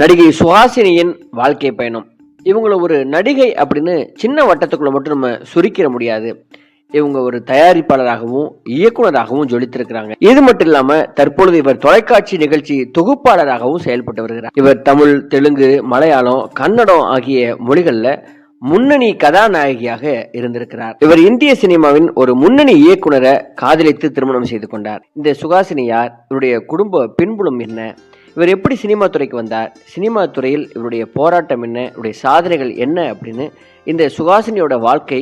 நடிகை சுஹாசினியின் வாழ்க்கை பயணம். இவங்களை ஒரு நடிகை அப்படின்னு சின்ன வட்டத்துக்குள்ள மட்டும் நம்ம சுருக்கிட முடியாது. இவங்க ஒரு தயாரிப்பாளராகவும் இயக்குனராகவும் ஜொலித்திருக்கிறாங்க. இது மட்டும் இல்லாம தற்பொழுது இவர் தொலைக்காட்சி நிகழ்ச்சி தொகுப்பாளராகவும் செயல்பட்டு வருகிறார். இவர் தமிழ் தெலுங்கு மலையாளம் கன்னடம் ஆகிய மொழிகள்ல முன்னணி கதாநாயகியாக இருந்திருக்கிறார். இவர் இந்திய சினிமாவின் ஒரு முன்னணி இயக்குனரை காதலித்து திருமணம் செய்து கொண்டார். இந்த சுகாசினி யார்? இவருடைய குடும்ப பின்புலம் என்ன? இவர் எப்படி சினிமா துறைக்கு வந்தார்? சினிமா துறையில் இவருடைய போராட்டம் என்ன? இவருடைய சாதனைகள் என்ன அப்படின்னு இந்த சுகாசினியோட வாழ்க்கை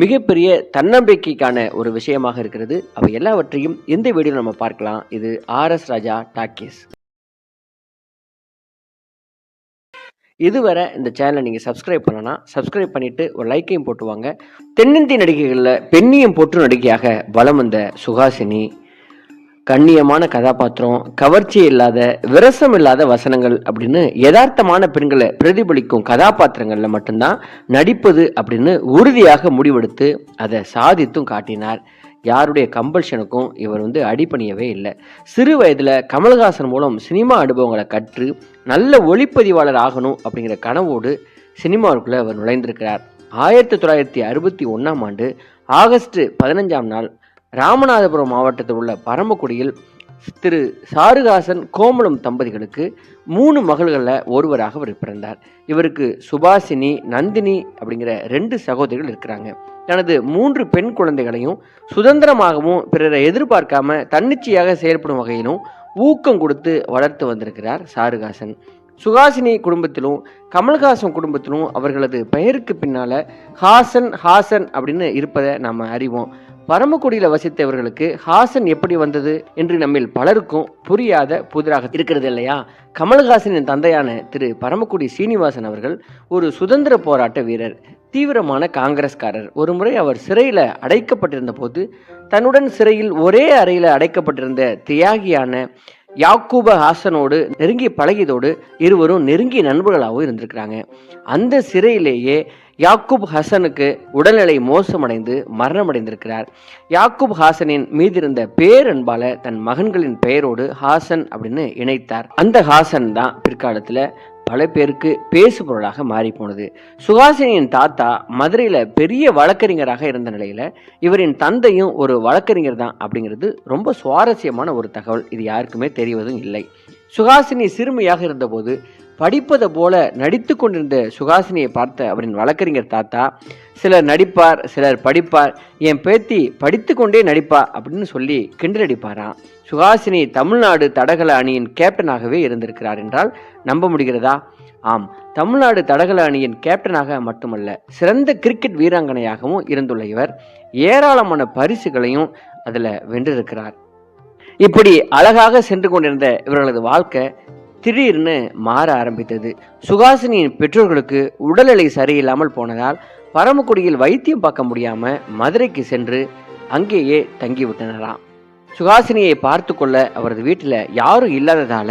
மிகப்பெரிய தன்னம்பிக்கைக்கான ஒரு விஷயமாக இருக்கிறது. அவை எல்லாவற்றையும் இந்த வீடியோ நம்ம பார்க்கலாம். இது ஆர் எஸ் ராஜா டாக்கீஸ். இதுவரை இந்த சேனலை நீங்கள் சப்ஸ்கிரைப் பண்ணனா சப்ஸ்கிரைப் பண்ணிவிட்டு ஒரு லைக்கையும் போட்டுவாங்க. தென்னிந்திய நடிகைகளில் பெண்ணியம் போற்று நடிகையாக வளம் வந்த சுகாசினி கண்ணியமான கதாபாத்திரம் கவர்ச்சி இல்லாத விரசம் இல்லாத வசனங்கள் அப்படின்னு யதார்த்தமான பெண்களை பிரதிபலிக்கும் கதாபாத்திரங்களில் மட்டும்தான் நடிப்பது அப்படின்னு உறுதியாக முடிவெடுத்து அதை சாதித்தும் காட்டினார். யாருடைய கம்பல்ஷனுக்கும் இவர் வந்து அடிபணியவே இல்லை. சிறு வயதில் கமல்ஹாசன் மூலம் சினிமா அனுபவங்களை கற்று நல்ல ஒளிப்பதிவாளர் ஆகணும் அப்படிங்கிற கனவோடு சினிமாவுக்குள்ளே அவர் நுழைந்திருக்கிறார். ஆயிரத்தி தொள்ளாயிரத்தி அறுபத்தி ஒன்றாம் ஆண்டு ஆகஸ்ட் பதினஞ்சாம் நாள் ராமநாதபுரம் மாவட்டத்தில் உள்ள பரமக்குடியில் திரு சாருகாசன் கோமலம் தம்பதிகளுக்கு மூணு மகள்களில் ஒருவராக அவர் பிறந்தார். இவருக்கு சுபாசினி நந்தினி அப்படிங்கிற ரெண்டு சகோதரிகள் இருக்கிறாங்க. தனது மூன்று பெண் குழந்தைகளையும் சுதந்திரமாகவும் பிறரை எதிர்பார்க்காம தன்னிச்சையாக செயல்படும் வகையிலும் ஊக்கம் கொடுத்து வளர்த்து வந்திருக்கிறார் சாருகாசன். சுகாசினி குடும்பத்திலும் கமல்ஹாசன் குடும்பத்திலும் அவர்களது பெயருக்கு பின்னால ஹாசன் ஹாசன் அப்படின்னு இருப்பதை நாம் அறிவோம். பரமக்குடியில் வசித்தவர்களுக்கு ஹாசன் எப்படி வந்தது என்று நம்மில் பலருக்கும் புரியாத புதிராக இருக்கிறது இல்லையா? கமல்ஹாசனின் தந்தையான திரு பரமக்குடி சீனிவாசன் அவர்கள் ஒரு சுதந்திர போராட்ட வீரர் தீவிரமான காங்கிரஸ்காரர். ஒரு முறை அவர் சிறையில் அடைக்கப்பட்டிருந்த போது தன்னுடன் சிறையில் ஒரே அறையில் அடைக்கப்பட்டிருந்த தியாகியான யாக்கூப ஹாசனோடு நெருங்கி பழகியதோடு இருவரும் நெருங்கிய நண்பர்களாகவும் இருந்திருக்கிறாங்க. அந்த சிறையிலேயே யாக்கூப் ஹசனுக்கு உடல்நிலை மோசமடைந்து மரணமடைந்திருக்கிறார். யாக்கூப் ஹாசனின் மீதிருந்த பேரன்பால தன் மகன்களின் பெயரோடு ஹாசன் அப்படின்னு இணைத்தார். அந்த ஹாசன் தான் பிற்காலத்தில் பல பேருக்கு பேசு பொருளாக மாறி போனது சுஹாசினியின் தாத்தா மதுரையில் பெரிய வழக்கறிஞராக இருந்த நிலையில் இவரின் தந்தையும் ஒரு வழக்கறிஞர் தான் அப்படிங்கிறது ரொம்ப சுவாரஸ்யமான ஒரு தகவல். இது யாருக்குமே தெரிவதும் இல்லை. சுஹாசினி சிறுமியாக இருந்தபோது படிப்பதை போல நடித்து கொண்டிருந்த சுகாசினியை பார்த்த அவரின் வழக்கறிஞர் தாத்தா சிலர் நடிப்பார் சிலர் படிப்பார் என் பேத்தி படித்து கொண்டே நடிப்பா அப்படின்னு சொல்லி கிண்டலடிப்பாராம். சுஹாசினி தமிழ்நாடு தடகள அணியின் கேப்டனாகவே இருந்திருக்கிறார் என்றால் நம்ப முடிகிறதா? ஆம் தமிழ்நாடு தடகள அணியின் கேப்டனாக மட்டுமல்ல சிறந்த கிரிக்கெட் வீராங்கனையாகவும் இருந்துள்ள இவர் ஏராளமான பரிசுகளையும் அதில் வென்றிருக்கிறார். இப்படி அழகாக சென்று கொண்டிருந்த இவர்களது வாழ்க்கை திடீர்னு மாற ஆரம்பித்தது. சுகாசினியின் பெற்றோர்களுக்கு உடல்நிலை சரியில்லாமல் போனதால் பரமக்குடியில் வைத்தியம் பார்க்க முடியாம மதுரைக்கு சென்று அங்கேயே தங்கிவிட்டனராம். சுகாசினியை பார்த்து கொள்ள அவரது வீட்டில் யாரும் இல்லாததால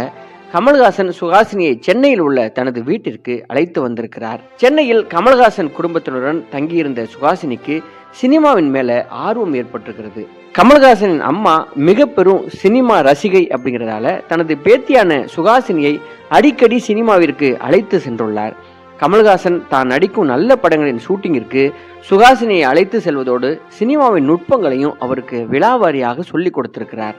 கமல்ஹாசன் சுகாசினியை சென்னையில் உள்ள தனது வீட்டிற்கு அழைத்து வந்திருக்கிறார். சென்னையில் கமல்ஹாசன் குடும்பத்தினருடன் தங்கியிருந்த சுகாசினிக்கு சினிமாவின் மேல ஆர்வம் ஏற்பட்டிருக்கிறது. கமல்ஹாசனின் அம்மா மிக பெரும் சினிமா ரசிகை அப்படிங்கிறதால தனது பேத்தியான சுகாசினியை அடிக்கடி சினிமாவிற்கு அழைத்து சென்றுள்ளார். கமல்ஹாசன் தான் நடிக்கும் நல்ல படங்களின் ஷூட்டிங்கிற்கு சுகாசினியை அழைத்து செல்வதோடு சினிமாவின் நுட்பங்களையும் அவருக்கு விழாவாரியாக சொல்லிக் கொடுத்திருக்கிறார்.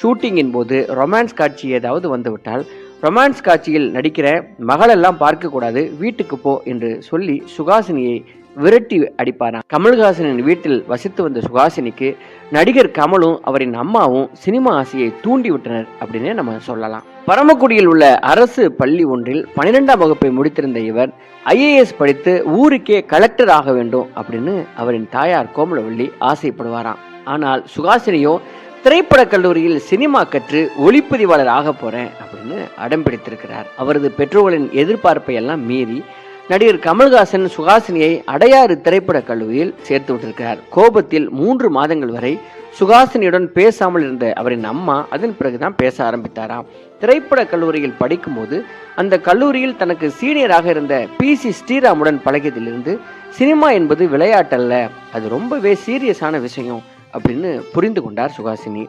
ஷூட்டிங்கின் போது ரொமான்ஸ் காட்சி ஏதாவது வந்துவிட்டால் ரொமான்ஸ் காட்சியில் நடிக்கிற மகளெல்லாம் பார்க்கக்கூடாது வீட்டுக்கு போ என்று சொல்லி சுகாசினியை விரட்டி அடிப்பாராம். கமல்ஹாசனின் வீட்டில் வசித்து வந்த சுகாசினிக்கு நடிகர் கமலும் அவரின் அம்மாவும் சினிமா ஆசையை தூண்டிவிட்டனர் அப்படின்னு நம்ம சொல்லலாம். பரமக்குடியில் உள்ள அரசு பள்ளி ஒன்றில் பன்னிரெண்டாம் வகுப்பை முடித்திருந்த இவர் ஐஏஎஸ் படித்து ஊருக்கே கலெக்டர் ஆக வேண்டும் அப்படின்னு அவரின் தாயார் கோமலவள்ளி ஆசைப்படுவாராம். ஆனால் சுகாசினியோ திரைப்படக் கல்லூரியில் சினிமா கற்று ஒளிப்பதிவாளர் ஆக போறேன் அப்படின்னு அடம் பிடித்திருக்கிறார். அவரது பெற்றோர்களின் எதிர்பார்ப்பை எல்லாம் மீறி நடிகர் கமல்ஹாசன் சுகாசினியை அடையாறு திரைப்படக் கல்லூரியில் சேர்த்து விட்டிருக்கிறார். கோபத்தில் மூன்று மாதங்கள் வரை சுகாசினியுடன் பேசாமல் இருந்த அவரின் அம்மா அதன் பிறகுதான் பேச ஆரம்பித்தாராம். திரைப்பட கல்லூரியில் படிக்கும்போது அந்த கல்லூரியில் தனக்கு சீனியராக இருந்த பி சி ஸ்ரீராமுடன் பழகியதிலிருந்து சினிமா என்பது விளையாட்டல்ல. அது ரொம்பவே சீரியஸான விஷயம். அப்படின்னு புரிந்து கொண்டார் சுகாசினி.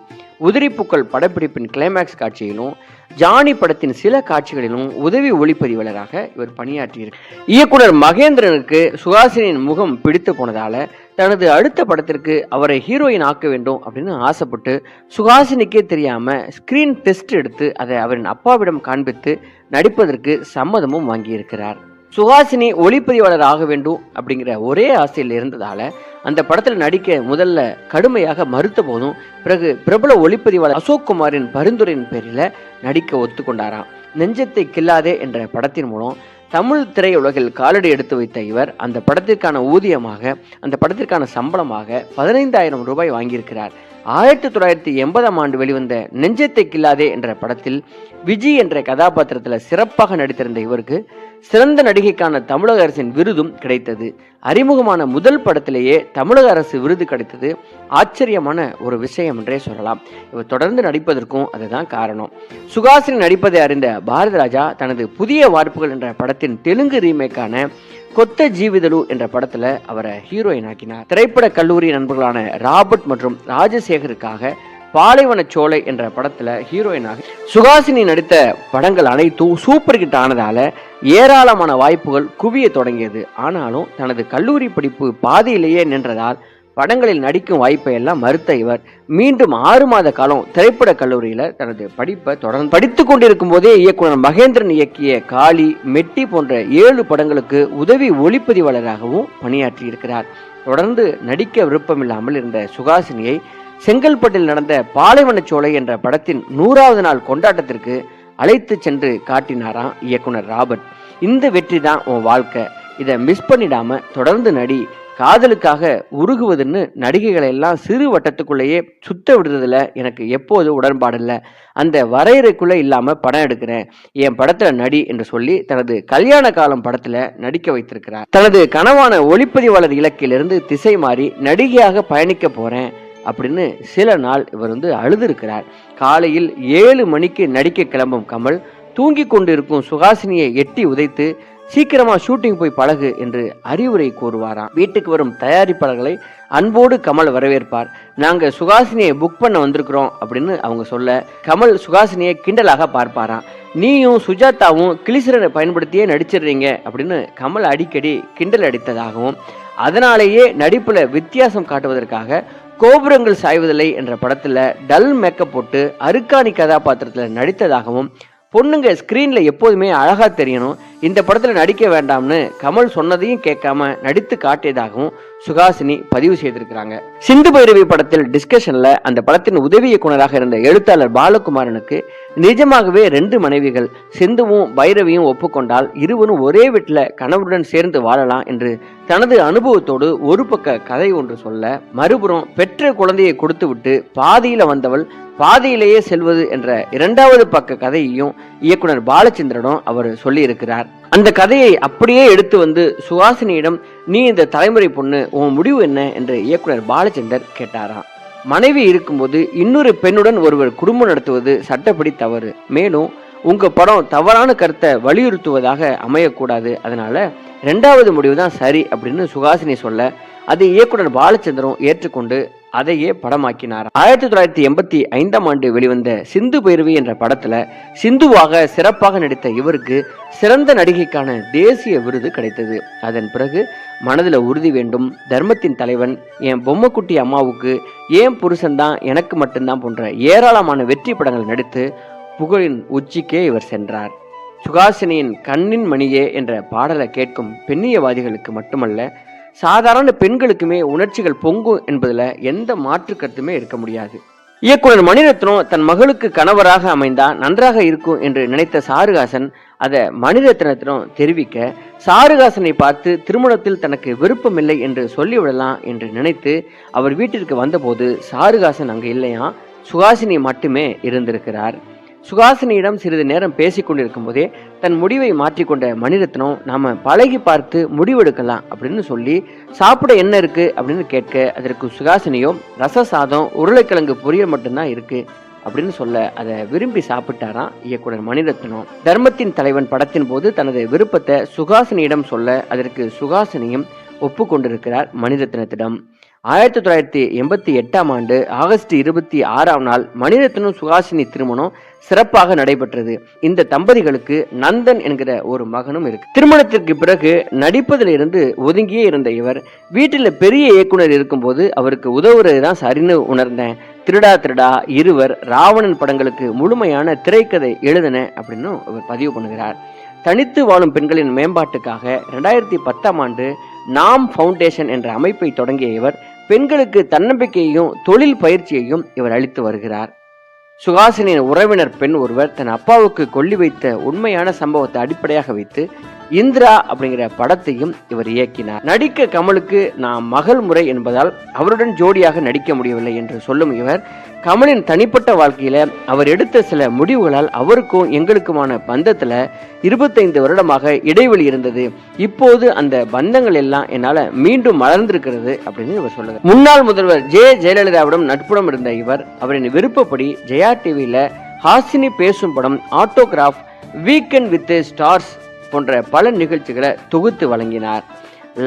உதிரிப்பூக்கள் படப்பிடிப்பின் கிளைமேக்ஸ் காட்சியிலும் ஜானி படத்தின் சில காட்சிகளிலும் உதவி ஒளிப்பதிவாளராக இவர் பணியாற்றியிருக்கிறார் இயக்குனர் மகேந்திரனுக்கு சுகாசினியின் முகம் பிடித்து போனதால தனது அடுத்த படத்திற்கு அவரை ஹீரோயின் ஆக்க வேண்டும் அப்படின்னு ஆசைப்பட்டு சுகாசினிக்கே தெரியாம ஸ்கிரீன் டெஸ்ட் எடுத்து அதை அவரின் அப்பாவிடம் காண்பித்து நடிப்பதற்கு சம்மதமும் வாங்கியிருக்கிறார். சுகாசினி ஒளிப்பதிவாளர் ஆக வேண்டும் அப்படிங்கிற ஒரே ஆசையில் இருந்ததால அந்த படத்தில் நடிக்க முதல்ல கடுமையாக மறுத்த போதும் பிறகு பிரபல ஒளிப்பதிவாளர் அசோக் குமாரின் பரிந்துரையின் பேரில் நடிக்க ஒத்துக்கொண்டாராம். நெஞ்சத்தை கில்லாதே என்ற படத்தின் மூலம் தமிழ் திரையுலகில் காலடி எடுத்து வைத்த இவர் அந்த படத்திற்கான ஊதியமாக அந்த படத்திற்கான சம்பளமாக பதினைந்தாயிரம் ரூபாய் வாங்கியிருக்கிறார். ஆயிரத்தி தொள்ளாயிரத்தி எண்பதாம் ஆண்டு வெளிவந்த நெஞ்சத்தை கில்லாதே என்ற படத்தில் விஜய் என்ற கதாபாத்திரத்தில் சிறப்பாக நடித்திருந்த இவருக்கு சிறந்த நடிகைக்கான தமிழக அரசின் விருதும் கிடைத்தது. அறிமுகமான முதல் படத்திலேயே தமிழக அரசு விருது கிடைத்தது. ஆச்சரியமான ஒரு விஷயம் என்றே சொல்லலாம். இவர் தொடர்ந்து நடிப்பதற்கும் அதுதான் காரணம். சுகாசினி நடிப்பதை அறிந்த பாரதிராஜா தனது புதிய வார்ப்புகள் என்ற படத்தின் தெலுங்கு ரீமேக்கான கொத்த ஜீவிதலு என்ற படத்துல அவரை ஹீரோயின் ஆக்கினார். திரைப்பட கல்லூரி நண்பர்களான ராபர்ட் மற்றும் ராஜசேகருக்காக பாலைவன சோலை என்ற படத்துல ஹீரோயினாக சுகாசினி நடித்த படங்கள் அனைத்தும் சூப்பர் ஹிட் ஆனதால ஏராளமான வாய்ப்புகள் குவிய தொடங்கியது. ஆனாலும் தனது கல்லூரி படிப்பு பாதியிலேயே நின்றதால் படங்களில் நடிக்கும் வாய்ப்பை எல்லாம் மறுத்த இவர். மீண்டும் ஆறு மாத காலம் திரைப்பட கல்லூரியில தனது படிப்பை தொடர்ந்து படித்துக் கொண்டிருக்கும் போதே இயக்குனர் மகேந்திரன் இயக்கிய காளி மெட்டி போன்ற ஏழு படங்களுக்கு உதவி ஒளிப்பதிவாளராகவும் பணியாற்றி இருக்கிறார் தொடர்ந்து நடிக்க விருப்பமில்லாமல் இருந்த சுகாசினியை செங்கல்பட்டில் நடந்த பாலைவனச்சோலை என்ற படத்தின் நூறாவது நாள் கொண்டாட்டத்திற்கு அழைத்து சென்று காட்டினாராம் இயக்குனர் ராபர்ட். இந்த வெற்றி தான் உன் வாழ்க்கை. இதை மிஸ் பண்ணிடாம தொடர்ந்து நடி காதலுக்காக உருகுவதுன்னு நடிகைகளை எல்லாம் சிறு வட்டத்துக்குள்ளேயே சுத்த விடுறதுல எனக்கு எப்போதும் உடன்பாடு இல்லை. அந்த வரையறைக்குள்ளே இல்லாமல் படம் எடுக்கிறேன். என் படத்தில் நடி என்று சொல்லி தனது கல்யாண காலம் படத்தில் நடிக்க வைத்திருக்கிறார். தனது கனவான ஒளிப்பதிவாளர் இலக்கிலிருந்து திசை மாறி நடிகையாக பயணிக்க போகிறேன் அப்படின்னு சில நாள் இவர் வந்து அழுதிருக்கிறார். காலையில் ஏழு மணிக்கு நடிக்க கிளம்பும் கமல் தூங்கி கொண்டிருக்கும் சுகாசினியை எட்டி உதைத்து சீக்கிரமா ஷூட்டிங் போய் பழகு என்று அறிவுரை கூறுவாராம். வீட்டுக்கு வரும் தயாரிப்பாளர்களை அன்போடு கமல் வரவேற்பார். நாங்க சுகாசினியை புக் பண்ண வந்திருக்கிறோம் அப்படின்னு அவங்க சொல்ல கமல் சுகாசினியை கிண்டலாக பார்ப்பாராம். நீயும் சுஜாதாவும் கிளிசரனை பயன்படுத்தியே நடிச்சிடுறீங்க அப்படின்னு கமல் அடிக்கடி கிண்டல் அடித்ததாகவும் அதனாலேயே நடிப்புல வித்தியாசம் காட்டுவதற்காக கோபுரங்கள் சாய்வதில்லை என்ற படத்துல டல் மேக்கப் போட்டு அருக்காணி கதாபாத்திரத்துல நடித்ததாகவும் பொண்ணுங்க ஸ்க்ரீனில் எப்போதுமே அழகாக தெரியணும். இந்த படத்தில் நடிக்க வேண்டாம்னு கமல் சொன்னதையும் கேட்காம நடித்து காட்டியதாகவும் சுகாசினி பதிவு செய்திருக்கிறாங்க. சிந்து பைரவி படத்தில் டிஸ்கஷன்ல அந்த படத்தின் உதவி இயக்குனராக இருந்த எழுத்தாளர் பாலகுமாரனுக்கு நிஜமாகவே ரெண்டு மனைவிகள் சிந்துவும் பைரவியும் ஒப்புக்கொண்டால் இருவரும் ஒரே வீட்டில் கணவருடன் சேர்ந்து வாழலாம் என்று தனது அனுபவத்தோடு ஒரு பக்க கதை ஒன்று சொல்ல மறுபுறம் பெற்ற குழந்தையை கொடுத்துவிட்டு பாதியில வந்தவள் பாதியிலேயே செல்வது என்ற இரண்டாவது பக்க கதையையும் இயக்குனர் பாலச்சந்திரனும் அவர் சொல்லியிருக்கிறார். அந்த கதையை அப்படியே எடுத்து வந்து சுஹாசினியிடம் நீ இந்த தலைமுறை பொண்ணு உன் முடிவு என்ன? என்று இயக்குனர் பாலச்சந்தர் கேட்டாராம். மனைவி இருக்கும்போது இன்னொரு பெண்ணுடன் ஒருவர் குடும்பம் நடத்துவது சட்டப்படி தவறு. மேலும் உங்க படம் தவறான கருத்தை வலியுறுத்துவதாக அமையக்கூடாது. அதனால ரெண்டாவது முடிவு தான் சரி அப்படின்னு சுகாசினி சொல்ல அது இயக்குனர் பாலச்சந்திரன் ஏற்றுக்கொண்டு அதையே படமாக்கினார். ஆயிரத்தி தொள்ளாயிரத்தி எண்பத்தி ஐந்தாம் ஆண்டு வெளிவந்த சிந்து பைரவி என்ற படத்துல சிந்துவாக சிறப்பாக நடித்த இவருக்கு சிறந்த நடிகைக்கான தேசிய விருது கிடைத்தது. அதன் பிறகு மனதில் உறுதி வேண்டும். தர்மத்தின் தலைவன் என் பொம்மைக்குட்டி அம்மாவுக்கு ஏன் புருஷன்தான் எனக்கு மட்டும்தான் போன்ற ஏராளமான வெற்றி படங்கள் நடித்து புகழின் உச்சிக்கே இவர் சென்றார். சுகாசினியின் கண்ணின் மணியே என்ற பாடலை கேட்கும் பெண்ணியவாதிகளுக்கு மட்டுமல்ல சாதாரண பெண்களுக்குமே உணர்ச்சிகள் பொங்கும் என்பதுல எந்த மாற்று கருத்துமே இருக்க முடியாது. இயக்குனர் மணிரத்னம் தன் மகளுக்கு கணவராக அமைந்தா நன்றாக இருக்கும் என்று நினைத்த சாருகாசன் அதை மணிரத்னத்திடம் தெரிவிக்க சாருகாசனை பார்த்து திருமணத்தில் தனக்கு விருப்பமில்லை என்று சொல்லிவிடலாம் என்று நினைத்து அவர் வீட்டிற்கு வந்தபோது சாருகாசன் அங்கு இல்லையா? சுகாசினி மட்டுமே இருந்திருக்கிறார். சுகாசினியிடம் சிறிது நேரம் பேசிக் கொண்டிருக்கும் போதே தன் முடிவை மாற்றிக்கொண்ட மணிரத்னம் நாம பழகி பார்த்து முடிவெடுக்கலாம் அப்படின்னு சொல்லி சாப்பிட என்ன இருக்கு? அப்படின்னு கேட்க அதற்கு சுகாசினியும் ரச சாதம் உருளைக்கிழங்கு பொரியல் மட்டும்தான் இருக்கு அப்படின்னு சொல்ல அதை விரும்பி சாப்பிட்டாராம் இயக்குனர் மணிரத்னம். தர்மத்தின் தலைவன் படத்தின் போது தனது விருப்பத்தை சுகாசினியிடம் சொல்ல அதற்கு சுகாசினியும் ஒப்புக்கொண்டிருக்கிறார் மணிரத்னத்திடம். ஆயிரத்தி தொள்ளாயிரத்தி எண்பத்தி எட்டாம் ஆண்டு ஆகஸ்ட் இருபத்தி ஆறாம் நாள் மணிரத்னம் சுஹாசினி திருமணம் சிறப்பாக நடைபெற்றது. இந்த தம்பதிகளுக்கு நந்தன் என்கிற ஒரு மகனும் இருக்கு. திருமணத்திற்கு பிறகு நடிப்பதில் இருந்து ஒதுங்கியே இருந்த இவர் வீட்டில் பெரிய இயக்குனர் இருக்கும்போது அவருக்கு உதவுறது தான் சரின்னு உணர்ந்தேன். திருடா திருடா இருவர் ராவணன் படங்களுக்கு முழுமையான திரைக்கதை எழுதின அப்படின்னு அவர் பதிவு பண்ணுகிறார். தனித்து வாழும் பெண்களின் மேம்பாட்டுக்காக ரெண்டாயிரத்தி பத்தாம் ஆண்டு நாம் ஃபவுண்டேஷன் என்ற அமைப்பை தொடங்கிய இவர் பெண்களுக்கு தன்னம்பிக்கையையும் தொழில் பயிற்சியையும் இவர் அளித்து வருகிறார். சுஹாசினியின் உறவினர் பெண் ஒருவர் தன் அப்பாவுக்கு கொல்லி வைத்த உண்மையான சம்பவத்தை அடிப்படையாக வைத்து இந்திரா அப்படிங்கிற படத்தையும் இவர் இயக்கினார். நடிக்க கமலுக்கு நான் மகள் முறை என்பதால் அவருடன் ஜோடியாக நடிக்க முடியவில்லை என்று சொல்லும் இவர் கமலின் தனிப்பட்ட வாழ்க்கையில அவர் எடுத்த சில முடிவுகளால் அவருக்கும் எங்களுக்குமான பந்தத்துல இருபத்தைந்து வருடமாக இடைவெளி இருந்தது. இப்போது அந்த பந்தங்கள் எல்லாம் என்னால மீண்டும் மலர்ந்திருக்கிறது அப்படின்னு இவர் சொல்லுங்க முன்னாள் முதல்வர் ஜெ ஜெயலலிதாவிடம் நட்புடன் இருந்த இவர் அவரின் விருப்பப்படி ஜெயா ஜெயா டிவியில் ஹாசினி பேசும் படம் ஆட்டோகிராஃப் வீக்கெண்ட் வித் ஸ்டார்ஸ் போன்ற பல நிகழ்ச்சிகளை தொகுத்து வழங்கினார்.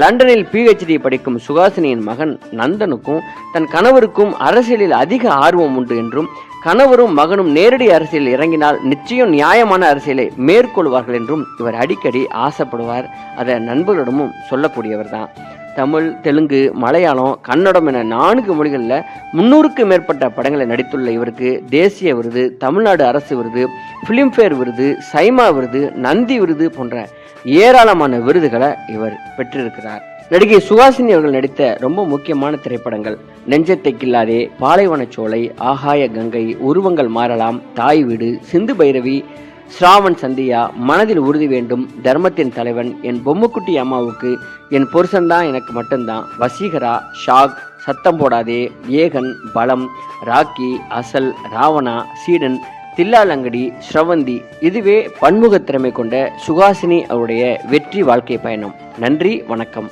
லண்டனில் பிஹெச்டி படிக்கும் சுகாசினியின் மகன் நந்தனுக்கும் தன் கணவருக்கும் அரசியலில் அதிக ஆர்வம் உண்டு என்றும் கணவரும் மகனும் நேரடி அரசியல் இறங்கினால் நிச்சயம் நியாயமான அரசியலை மேற்கொள்வார்கள் என்றும் இவர் அடிக்கடி ஆசைப்படுவார். அதை நண்பர்களிடமும் சொல்லக்கூடியவர் தான். தமிழ் தெலுங்கு மலையாளம் கன்னடம் என நான்கு மொழிகளில் முன்னூறுக்கும் மேற்பட்ட படங்களை நடித்துள்ள இவருக்கு தேசிய விருது தமிழ்நாடு அரசு விருது ஃபிலிம்ஃபேர் விருது சைமா விருது நந்தி விருது போன்ற ஏராளமான விருதுகளை இவர் பெற்றிருக்கிறார். நடிகை சுஹாசினி அவர்கள் நடித்த ரொம்ப முக்கியமான திரைப்படங்கள் நெஞ்சத்தை கில்லாதே பாலைவனச்சோலை ஆகாய கங்கை உருவங்கள் மாறலாம் தாய் வீடு சிந்து பைரவி ஸ்ராவன் சந்தியா மனதில் உறுதி வேண்டும் தர்மத்தின் தலைவன். என் பொம்முக்குட்டி அம்மாவுக்கு என் புருஷன்தான் எனக்கு மட்டும்தான். வசீகரா ஷாக் சத்தம் போடாதே. ஏகன் பலம் ராக்கி அசல் ராவணா சீடன் தில்லாலங்கடி ஸ்ரவந்தி. இதுவே பன்முகத் திறமை கொண்ட சுகாசினி அவருடைய வெற்றி வாழ்க்கை பயணம். நன்றி வணக்கம்.